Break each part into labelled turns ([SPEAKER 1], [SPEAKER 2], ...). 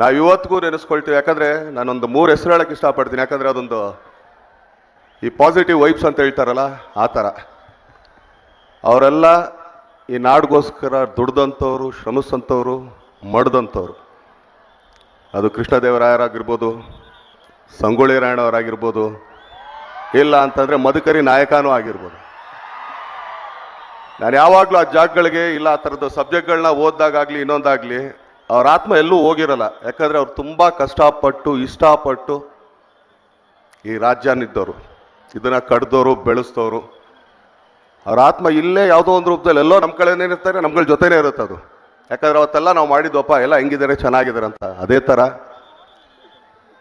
[SPEAKER 1] ನಾವು ಇವತ್ತಿಗೂ ನೆನೆಸ್ಕೊಳ್ತೀವಿ. ಯಾಕಂದರೆ ನಾನೊಂದು ಮೂರು ಹೆಸರು ಹೇಳೋಕ್ಕೆ ಇಷ್ಟಪಡ್ತೀನಿ. ಯಾಕಂದರೆ ಅದೊಂದು ಈ ಪಾಸಿಟಿವ್ ವೈಬ್ಸ್ ಅಂತ ಹೇಳ್ತಾರಲ್ಲ, ಆ ಥರ. ಅವರೆಲ್ಲ ಈ ನಾಡಿಗೋಸ್ಕರ ದುಡ್ದಂಥವ್ರು ಶ್ರಮಿಸಂಥವ್ರು ಮಡ್ದಂಥವ್ರು. ಅದು ಕೃಷ್ಣದೇವರಾಯರಾಗಿರ್ಬೋದು, ಸಂಗೊಳ್ಳಿ ರಾಯಣ್ಣವರಾಗಿರ್ಬೋದು, ಇಲ್ಲ ಅಂತಂದರೆ ಮಧುಕರಿ ನಾಯಕನೂ ಆಗಿರ್ಬೋದು. ನಾನು ಯಾವಾಗಲೂ ಆ ಜಾಗಗಳಿಗೆ ಇಲ್ಲ ಆ ಥರದ್ದು ಸಬ್ಜೆಕ್ಟ್ಗಳನ್ನ ಓದ್ದಾಗಲಿ ಇನ್ನೊಂದಾಗಲಿ ಅವ್ರ ಆತ್ಮ ಎಲ್ಲೂ ಹೋಗಿರಲ್ಲ. ಯಾಕಂದರೆ ಅವ್ರು ತುಂಬ ಕಷ್ಟಪಟ್ಟು, ಇಷ್ಟಪಟ್ಟು ಈ ರಾಜ್ಯನಿದ್ದವರು. ಇದನ್ನು ಕಡ್ದವರು ಬೆಳೆಸ್ತವರು. ಅವ್ರ ಆತ್ಮ ಇಲ್ಲೇ ಯಾವುದೋ ಒಂದು ರೂಪದಲ್ಲಿ ಎಲ್ಲೋ ನಮ್ಮ ಕಡೆನೇ ಇರ್ತಾರೆ, ನಮ್ಗಳ ಜೊತೆನೇ ಇರುತ್ತೆ ಅದು. ಯಾಕಂದ್ರೆ ಅವತ್ತೆಲ್ಲ ನಾವು ಮಾಡಿದ್ವಪ್ಪ ಎಲ್ಲ ಹೆಂಗಿದ್ದಾರೆ, ಚೆನ್ನಾಗಿದ್ದಾರೆ ಅಂತ. ಅದೇ ಥರ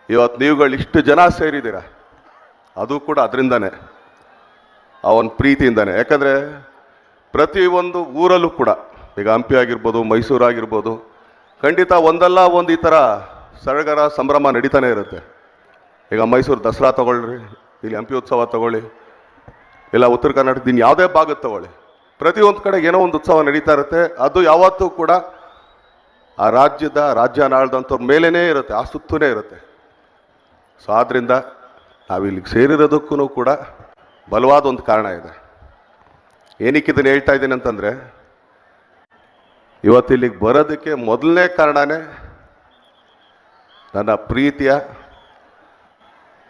[SPEAKER 1] ಇವತ್ತು ನೀವುಗಳು ಇಷ್ಟು ಜನ ಸೇರಿದ್ದೀರ? ಅದು ಕೂಡ ಅದರಿಂದನೇ. ಅವನ ಪ್ರೀತಿಯಿಂದನೇ. ಯಾಕಂದರೆ ಪ್ರತಿಯೊಂದು ಊರಲ್ಲೂ ಕೂಡ, ಈಗ ಹಂಪಿ ಆಗಿರ್ಬೋದು ಮೈಸೂರು ಆಗಿರ್ಬೋದು ಖಂಡಿತ ಒಂದಲ್ಲ ಒಂದು ಈ ಥರ ಸಡಗರ ಸಂಭ್ರಮ ನಡೀತಾನೆ ಇರುತ್ತೆ. ಈಗ ಮೈಸೂರು ದಸರಾ ತೊಗೊಳ್ರಿ, ಇಲ್ಲಿ ಹಂಪಿ ಉತ್ಸವ ತಗೊಳ್ಳಿ, ಇಲ್ಲ ಉತ್ತರ ಕರ್ನಾಟಕದ ಯಾವುದೇ ಭಾಗ ತಗೊಳ್ಳಿ. ಪ್ರತಿಯೊಂದು ಕಡೆ ಏನೋ ಒಂದು ಉತ್ಸವ ನಡೀತಾ ಇರುತ್ತೆ, ಅದು ಯಾವತ್ತೂ ಕೂಡ ಆ ರಾಜ್ಯದ ರಾಜ್ಯ ಆಳ್ದಂಥವ್ರ ಮೇಲೇ ಇರುತ್ತೆ ಆ ಸುತ್ತೂನೇ ಇರುತ್ತೆ. ಸೊ ಆದ್ದರಿಂದ ನಾವು ಇಲ್ಲಿಗೆ ಸೇರಿರೋದಕ್ಕೂ ಕೂಡ ಬಲವಾದ ಒಂದು ಕಾರಣ ಇದೆ. ಏನಕ್ಕೆ ಇದನ್ನು ಹೇಳ್ತಾ ಇದ್ದೀನಿ ಅಂತಂದರೆ ಇವತ್ತು ಇಲ್ಲಿಗೆ ಬರೋದಕ್ಕೆ ಮೊದಲನೇ ಕಾರಣನೇ ನನ್ನ ಪ್ರೀತಿಯ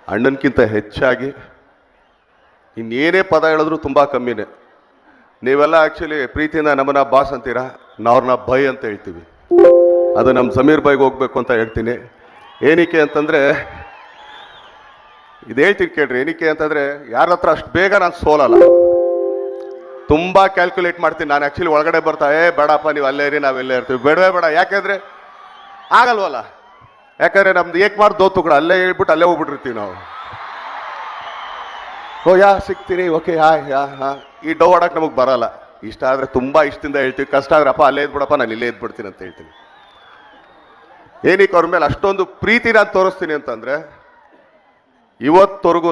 [SPEAKER 1] ಅಣ್ಣನಕ್ಕಿಂತ ಹೆಚ್ಚಾಗಿ ಇನ್ನೇನೇ ಪದ ಹೇಳಿದ್ರು ತುಂಬ ಕಮ್ಮಿನೇ. ನೀವೆಲ್ಲ ಆ್ಯಕ್ಚುಲಿ ಪ್ರೀತಿಯಿಂದ ನಮ್ಮನ್ನ ಬಾಸ್ ಅಂತೀರಾ? ನಾವ್ರನ್ನ ಬೈ ಅಂತ ಹೇಳ್ತೀವಿ. ಅದು ನಮ್ಮ ಸಮೀರ್ ಬೈಗೆ ಹೋಗ್ಬೇಕು ಅಂತ ಹೇಳ್ತೀನಿ. ಏನಕ್ಕೆ ಅಂತಂದರೆ, ಇದು ಹೇಳ್ತೀನಿ ಕೇಳ್ರಿ, ಏನಕ್ಕೆ ಅಂತಂದರೆ ಯಾರ ಹತ್ರ ಅಷ್ಟು ಬೇಗ ನಾನು ಸೋಲಲ್ಲ. ತುಂಬ ಕ್ಯಾಲ್ಕುಲೇಟ್ ಮಾಡ್ತೀನಿ. ನಾನು ಆ್ಯಕ್ಚುಲಿ ಒಳಗಡೆ ಬರ್ತಾ, ಏ, ಬೇಡಪ್ಪ, ನೀವು ಅಲ್ಲೇ ಇರಿ ನಾವೆಲ್ಲೇ ಇರ್ತೀವಿ. ಬೇಡವೇ ಬೇಡ. ಯಾಕೆಂದರೆ ಆಗಲ್ವಲ್ಲ? ಯಾಕಂದರೆ ನಮ್ದು ಏಕ್ ಮಾರ್ ದೋತು ಕೂಡ ಅಲ್ಲೇ ಹೇಳ್ಬಿಟ್ಟು ಅಲ್ಲೇ ಹೋಗ್ಬಿಟ್ಟಿರ್ತೀವಿ ನಾವು. ಓ, ಯಾ ಸಿಗ್ತೀನಿ ಓಕೆ, ಯಾ ಯಾ, ಹಾ. ಈ ಡೋ ಆಡಕ್ಕೆ ನಮಗೆ ಬರಲ್ಲ. ಇಷ್ಟ ಆದರೆ ತುಂಬ ಇಷ್ಟದಿಂದ ಹೇಳ್ತೀವಿ. ಕಷ್ಟ ಆದ್ರಪ್ಪ ಅಲ್ಲೇ ಇದ್ಬಿಡಪ್ಪ, ನಾನು ಇಲ್ಲೇ ಇದ್ಬಿಡ್ತೀನಿ ಅಂತ ಹೇಳ್ತೀನಿ. ಏನಕ್ಕೆ ಅವ್ರ ಮೇಲೆ ಅಷ್ಟೊಂದು ಪ್ರೀತಿ ನಾನು ತೋರಿಸ್ತೀನಿ ಅಂತಂದರೆ ಇವತ್ತವರೆಗೂ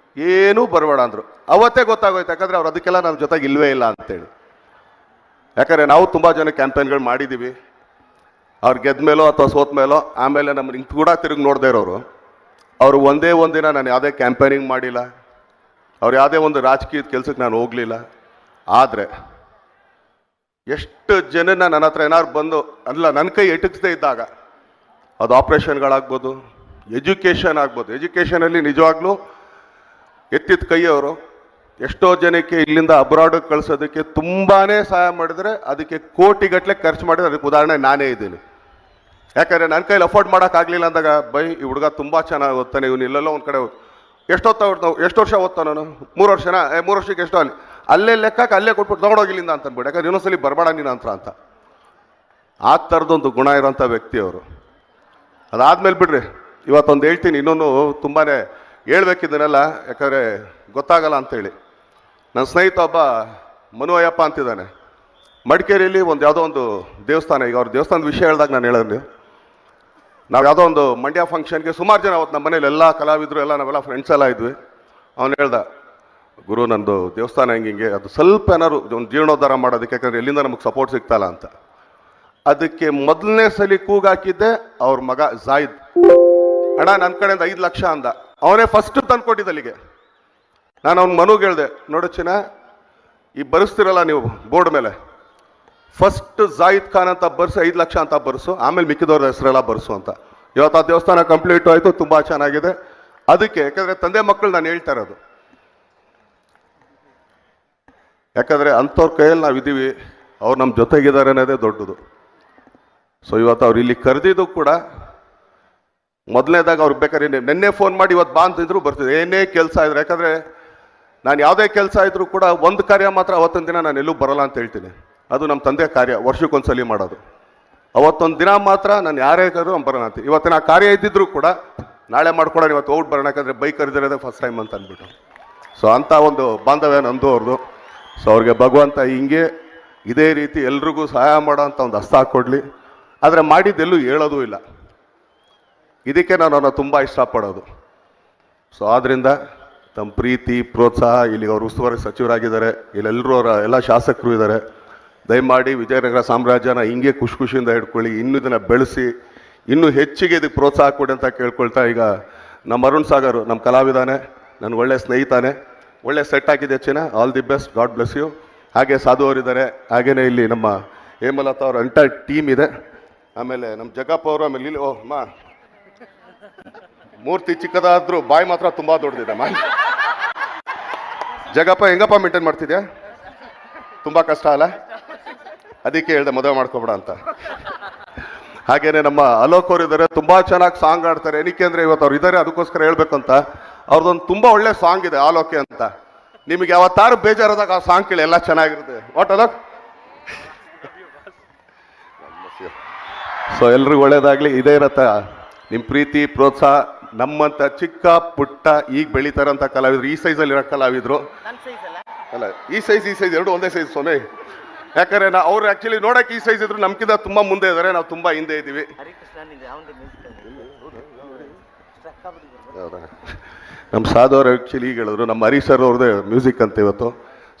[SPEAKER 1] ಏನೂ ಬರಬೇಡ ಅಂದರು. ಅವತ್ತೇ ಗೊತ್ತಾಗೋಯ್ತು, ಯಾಕಂದರೆ ಅವ್ರು ಅದಕ್ಕೆಲ್ಲ ನಮ್ಮ ಜೊತೆಗೆ ಇಲ್ಲವೇ ಇಲ್ಲ ಅಂತೇಳಿ. ಯಾಕಂದರೆ ನಾವು ತುಂಬ ಜನ ಕ್ಯಾಂಪೇನ್ಗಳು ಮಾಡಿದ್ದೀವಿ ಅವ್ರು ಗೆದ್ದ ಮೇಲೋ ಅಥವಾ ಸೋತ ಮೇಲೋ, ಆಮೇಲೆ ನಮ್ಮ ಹಿಂಗೆ ಕೂಡ ತಿರುಗಿ ನೋಡದೇ ಇರೋರು. ಅವರು ಒಂದೇ ಒಂದಿನ ನಾನು ಯಾವುದೇ ಕ್ಯಾಂಪೇನಿಂಗ್ ಮಾಡಿಲ್ಲ. ಅವ್ರು ಯಾವುದೇ ಒಂದು ರಾಜಕೀಯದ ಕೆಲಸಕ್ಕೆ ನಾನು ಹೋಗಲಿಲ್ಲ. ಆದರೆ ಎಷ್ಟು ಜನನ ನನ್ನ ಹತ್ರ ಏನಾದ್ರು ಬಂದು, ಅಲ್ಲ ನನ್ನ ಕೈ ಎಟಕಿಸ್ದೇ ಇದ್ದಾಗ. ಅದು ಆಪ್ರೇಷನ್ಗಳಾಗ್ಬೋದು, ಎಜುಕೇಷನ್ ಆಗ್ಬೋದು. ಎಜುಕೇಷನಲ್ಲಿ ನಿಜವಾಗ್ಲೂ ಎತ್ತಿದ ಕೈಯವರು ಎಷ್ಟೋ ಜನಕ್ಕೆ ಇಲ್ಲಿಂದ ಅಬ್ರಾಡ್ ಕಳಿಸೋದಕ್ಕೆ ತುಂಬಾನೇ ಸಹಾಯ ಮಾಡಿದರೆ ಅದಕ್ಕೆ ಕೋಟಿಗಟ್ಟಲೆ ಖರ್ಚು ಮಾಡಿದ್ರೆ ಅದಕ್ಕೆ ಉದಾಹರಣೆ ನಾನೇ ಇದ್ದೀನಿ. ಯಾಕಂದರೆ ನನ್ನ ಕೈಲಿ ಅಫೋರ್ಡ್ ಮಾಡೋಕ್ಕಾಗಲಿಲ್ಲ ಅಂದಾಗ, ಬೈ, ಈ ಹುಡುಗ ತುಂಬ ಚೆನ್ನಾಗಿ ಓದ್ತಾನೆ, ಇವನು ಇಲ್ಲೆಲ್ಲೋ ಒಂದು ಕಡೆ ಎಷ್ಟೊತ್ತ ಎಷ್ಟು ವರ್ಷ ಓದ್ತಾನ ನಾನು? ಮೂರು ವರ್ಷನಾ? ಮೂರು ವರ್ಷಕ್ಕೆ ಎಷ್ಟೋ ಅಲ್ಲಿ? ಅಲ್ಲೇ ಲೆಕ್ಕಕ್ಕೆ ಅಲ್ಲೇ ಕೊಟ್ಬಿಟ್ಟು ತೊಗೊಂಡೋಗಿಲ್ಲಿಂದ ಅಂತ ಅಂದ್ಬಿಟ್ಟು ಯಾಕಂದ್ರೆ ಇನ್ನೊಂದ್ಸಲಿ ಬರಬೇಡ ನೀನು ಅಂತ ಅಂತ. ಆ ಥರದೊಂದು ಗುಣ ಇರೋಂಥ ವ್ಯಕ್ತಿ ಅವರು. ಅದಾದ್ಮೇಲೆ ಬಿಡ್ರಿ, ಇವತ್ತೊಂದು ಹೇಳ್ತೀನಿ, ಇನ್ನೊಂದು ತುಂಬಾ ಹೇಳ್ಬೇಕಿದ್ದನೆಲ್ಲ ಯಾಕಂದರೆ ಗೊತ್ತಾಗಲ್ಲ ಅಂತೇಳಿ. ನನ್ನ ಸ್ನೇಹಿತ ಒಬ್ಬ ಮನು ಅಯ್ಯಪ್ಪ ಅಂತಿದ್ದಾನೆ. ಮಡಿಕೇರಿಯಲ್ಲಿ ಒಂದು ಯಾವುದೋ ಒಂದು ದೇವಸ್ಥಾನ, ಈಗ ಅವ್ರ ದೇವಸ್ಥಾನದ ವಿಷಯ ಹೇಳಿದಾಗ ನಾನು ಹೇಳಿದ್ನಿ. ನಾವು ಯಾವುದೋ ಒಂದು ಮಂಡ್ಯ ಫಂಕ್ಷನ್ಗೆ ಸುಮಾರು ಜನ ಅವತ್ತು ನಮ್ಮ ಮನೇಲಿ ಎಲ್ಲ ಕಲಾವಿದರು, ಎಲ್ಲ ನಾವೆಲ್ಲ ಫ್ರೆಂಡ್ಸ್ ಎಲ್ಲ ಇದ್ವಿ. ಅವನು ಹೇಳ್ದ, ಗುರು, ನಂದು ದೇವಸ್ಥಾನ ಹೆಂಗೆ ಹಿಂಗೆ, ಅದು ಸ್ವಲ್ಪ ಏನಾದ್ರು ಒಂದು ಜೀರ್ಣೋದ್ಧಾರ ಮಾಡೋದಕ್ಕೆ, ಯಾಕಂದ್ರೆ ಎಲ್ಲಿಂದ ನಮಗೆ ಸಪೋರ್ಟ್ ಸಿಗ್ತಲ್ಲ ಅಂತ. ಅದಕ್ಕೆ ಮೊದಲನೇ ಸಲಿ ಕೂಗಾಕಿದ್ದೆ ಅವ್ರ ಮಗ ಜಾಯಿದ್. ಅಣ್ಣ ನನ್ನ ಕಡೆಯಿಂದ ಐದು ಲಕ್ಷ ಅಂದ. ಅವನೇ ಫಸ್ಟ್ ತಂದ್ಕೊಟ್ಟಿದ್ದ ಅಲ್ಲಿಗೆ ನಾನು ಅವ್ನ ಮನುಗೆ ಹೇಳ್ದೆ, ನೋಡು ಚಿನ್ನ, ಈ ಬರೆಸ್ತಿರಲ್ಲ ನೀವು ಬೋರ್ಡ್ ಮೇಲೆ. ಫಸ್ಟ್ ಜಾಯಿದ್ ಖಾನ್ ಅಂತ ಬರ್ಸು, ಐದು ಲಕ್ಷ ಅಂತ ಬರ್ಸು, ಆಮೇಲೆ ಮಿಕ್ಕಿದವ್ರ ಹೆಸರೆಲ್ಲ ಬರ್ಸು ಅಂತ. ಇವತ್ತು ಆ ದೇವಸ್ಥಾನ ಕಂಪ್ಲೀಟ್ ಆಯಿತು, ತುಂಬ ಚೆನ್ನಾಗಿದೆ. ಅದಕ್ಕೆ, ಯಾಕಂದರೆ ತಂದೆ ಮಕ್ಕಳು ನಾನು ಹೇಳ್ತಾ ಇರೋದು. ಯಾಕಂದರೆ ಅಂಥವ್ರ ಕೈಯಲ್ಲಿ ನಾವು ಇದ್ದೀವಿ ಅವ್ರು ನಮ್ಮ ಜೊತೆಗಿದ್ದಾರೆ ಅನ್ನೋದೇ ದೊಡ್ಡದು. ಸೊ ಇವತ್ತು ಅವ್ರು ಇಲ್ಲಿ ಕರೆದಿದ್ದು ಕೂಡ ಮೊದಲನೇದಾಗ ಅವ್ರಿಗೆ ಬೇಕಾದ್ರೆ ನಿನ್ನೆ ಫೋನ್ ಮಾಡಿ ಇವತ್ತು ಬಾ ಅಂತಿದ್ರು, ಬರ್ತಿದ್ರು. ಏನೇ ಕೆಲಸ ಇದ್ರೆ ಯಾಕಂದರೆ ನಾನು ಯಾವುದೇ ಕೆಲಸ ಇದ್ರೂ ಕೂಡ ಒಂದು ಕಾರ್ಯ ಮಾತ್ರ ಅವತ್ತೊಂದು ದಿನ ನಾನು ಎಲ್ಲೂ ಬರಲ್ಲ ಅಂತ ಹೇಳ್ತೀನಿ. ಅದು ನಮ್ಮ ತಂದೆ ಕಾರ್ಯ, ವರ್ಷಕ್ಕೊಂದ್ಸಲಿ ಮಾಡೋದು. ಅವತ್ತೊಂದು ದಿನ ಮಾತ್ರ ನಾನು ಯಾರೇ ಕರೆದ್ರು ನಾನು ಬರೋಣ ಅಂತ. ಇವತ್ತಿನ ಆ ಕಾರ್ಯ ಇದ್ದಿದ್ರು ಕೂಡ ನಾಳೆ ಮಾಡ್ಕೊಡೋಣ, ಇವತ್ತು ಔಟ್ ಬರೋಣ, ಯಾಕಂದರೆ ಬೈಕ್ ಕರೆದಿರೋದೇ ಫಸ್ಟ್ ಟೈಮ್ ಅಂತ ಅಂದ್ಬಿಟ್ಟು. ಸೊ ಅಂಥ ಒಂದು ಬಾಂಧವ್ಯ ನಂದು ಅವ್ರದ್ದು ಸೊ ಅವ್ರಿಗೆ ಭಗವಂತ ಹಿಂಗೆ ಇದೇ ರೀತಿ ಎಲ್ರಿಗೂ ಸಹಾಯ ಮಾಡೋ ಅಂತ ಒಂದು ಹಸ್ತ ಹಾಕ್ಕೊಡ್ಲಿ ಆದರೆ ಮಾಡಿದ್ದೆಲ್ಲೂ ಹೇಳೋದೂ ಇಲ್ಲ. ಇದಕ್ಕೆ ನಾನು ತುಂಬ ಇಷ್ಟಪಡೋದು. ಸೊ ಆದ್ದರಿಂದ ತಮ್ಮ ಪ್ರೀತಿ, ಪ್ರೋತ್ಸಾಹ ಇಲ್ಲಿ ಅವರು ಉಸ್ತುವಾರಿ ಸಚಿವರಾಗಿದ್ದಾರೆ ಇಲ್ಲೆಲ್ಲರೂ ಅವರ ಎಲ್ಲ ಶಾಸಕರು ಇದ್ದಾರೆ. ದಯಮಾಡಿ ವಿಜಯನಗರ ಸಾಮ್ರಾಜ್ಯನ ಹಿಂಗೆ ಖುಷಿ ಖುಷಿಯಿಂದ ಹಿಡ್ಕೊಳ್ಳಿ, ಇನ್ನೂ ಇದನ್ನು ಬೆಳೆಸಿ, ಇನ್ನೂ ಹೆಚ್ಚಿಗೆ ಇದಕ್ಕೆ ಪ್ರೋತ್ಸಾಹ ಕೊಡಿ ಅಂತ ಕೇಳ್ಕೊಳ್ತಾ ಈಗ ನಮ್ಮ ಅರುಣ್ ಸಾಗರ್, ನಮ್ಮ ಕಲಾವಿದಾನೆ, ನನ್ನ ಒಳ್ಳೆ ಸ್ನೇಹಿತಾನೆ, ಒಳ್ಳೆ ಸೆಟ್ ಆಗಿದೆ ಹೆಚ್ಚಿನ all the best god bless you ಹಾಗೆ ಸಾಧು ಅವರಿದ್ದಾರೆ ಹಾಗೆಯೇ ಇಲ್ಲಿ ನಮ್ಮ ಹೇಮಲತಾ ಅವ್ರ ಅಂಟರ್ ಟೀಮ್ ಇದೆ. ಆಮೇಲೆ ನಮ್ಮ ಜಗಪ್ಪ ಅವರು, ಆಮೇಲೆ ಇಲ್ಲಿ ಓ ಮಾ ಮೂರ್ತಿ ಚಿಕ್ಕದಾದ್ರೂ ಬಾಯಿ ಮಾತ್ರ ತುಂಬಾ ದೊಡ್ಡದಿದೆ ಮಾ ಜಗಪ್ಪ, ಹೆಂಗಪ್ಪ ಮೇಂಟೈನ್ ಮಾಡ್ತಿದ್ಯಾ? ತುಂಬಾ ಕಷ್ಟ ಅಲ್ಲ? ಅದಕ್ಕೆ ಹೇಳ್ದೆ ಮದುವೆ ಮಾಡ್ಕೊಬೇಡ ಅಂತ. ಹಾಗೇನೆ ನಮ್ಮ ಅಲೋಕ್ ಅವರು ಇದ್ದಾರೆ ತುಂಬಾ ಚೆನ್ನಾಗಿ ಸಾಂಗ್ ಆಡ್ತಾರೆ ಏನಕ್ಕೆ ಅಂದ್ರೆ ಇವತ್ತು ಅವ್ರು ಇದ್ದಾರೆ ಅದಕ್ಕೋಸ್ಕರ ಹೇಳ್ಬೇಕು ಅಂತ ಅವ್ರದ್ದೊಂದು ತುಂಬಾ ಒಳ್ಳೆ ಸಾಂಗ್ ಇದೆ, ಆಲೋಕೆ ಅಂತ. ನಿಮಗೆ ಯಾವತ್ತಾರು ಬೇಜಾರಾದಾಗ ಆ ಸಾಂಗ್ ಕೇಳಿ, ಎಲ್ಲ ಚೆನ್ನಾಗಿರುತ್ತೆ. ವಾಟ್ ಅಲೋಕ್? ಸೊ ಎಲ್ರಿಗೂ ಒಳ್ಳೇದಾಗ್ಲಿ, ಇದೇ ಇರತ್ತ. ನಿಮ್ಮ ಪ್ರೀತಿ ಪ್ರೋತ್ಸಾಹ ನಮ್ಮಂತ ಚಿಕ್ಕ ಪುಟ್ಟ ಈಗ ಬೆಳೀತಾರಂತ ಕಲಾವಿದ್ರು ಈ ಸೈಜಲ್ಲಿರೋ ಕಲಾವಿದ್ರು.
[SPEAKER 2] ಅಲ್ಲ?
[SPEAKER 1] ಈ ಸೈಜ್ ಈ ಸೈಜ್ ಎರಡು ಒಂದೇ ಸೈಜ್ ಸೊನೆ. ಯಾಕಂದ್ರೆ ನಾ ಅವ್ರು ಆಕ್ಚುಲಿ ನೋಡಕ್ಕೆ ಈ ಸೈಜ್ ಇದ್ರು ನಮ್ಕಿಂತ ತುಂಬಾ ಮುಂದೆ ಇದ್ದಾರೆ ನಾವು ತುಂಬಾ ಹಿಂದೆ ಇದ್ದೀವಿ? ನಮ್ಮ ಸಾಧು ಅವ್ರು ಆ್ಯಕ್ಚುಲಿ ಈಗ ಹೇಳಿದ್ರು ನಮ್ಮ ಹರೀಶ್ ಸರ್ ಅವ್ರದ್ದೇ ಮ್ಯೂಸಿಕ್ ಅಂತ ಇವತ್ತು.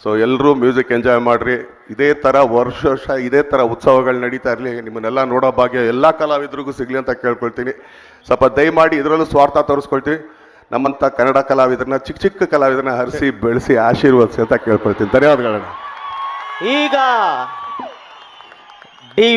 [SPEAKER 1] ಸೊ ಎಲ್ಲರೂ ಮ್ಯೂಸಿಕ್ ಎಂಜಾಯ್ ಮಾಡಿರಿ. ಇದೇ ಥರ ವರ್ಷ ವರ್ಷ ಇದೇ ಥರ ಉತ್ಸವಗಳು ನಡೀತಾ ಇರಲಿ, ನಿಮ್ಮನ್ನೆಲ್ಲ ನೋಡೋ ಭಾಗ್ಯ ಎಲ್ಲ ಕಲಾವಿದರಿಗೂ ಸಿಗಲಿ ಅಂತ ಕೇಳ್ಕೊಳ್ತೀನಿ. ಸ್ವಲ್ಪ ದಯಮಾಡಿ ಇದರಲ್ಲೂ ಸ್ವಾರ್ಥ ತೋರಿಸ್ಕೊಳ್ತೀವಿ ನಮ್ಮಂಥ ಕನ್ನಡ ಕಲಾವಿದರನ್ನ, ಚಿಕ್ಕ ಚಿಕ್ಕ ಕಲಾವಿದರನ್ನ ಹರಿಸಿ, ಬೆಳೆಸಿ, ಆಶೀರ್ವದಿಸಿ ಅಂತ ಕೇಳ್ಕೊಳ್ತೀನಿ. ಧನ್ಯವಾದಗಳನ್ನ
[SPEAKER 2] ಈಗ ಡಿ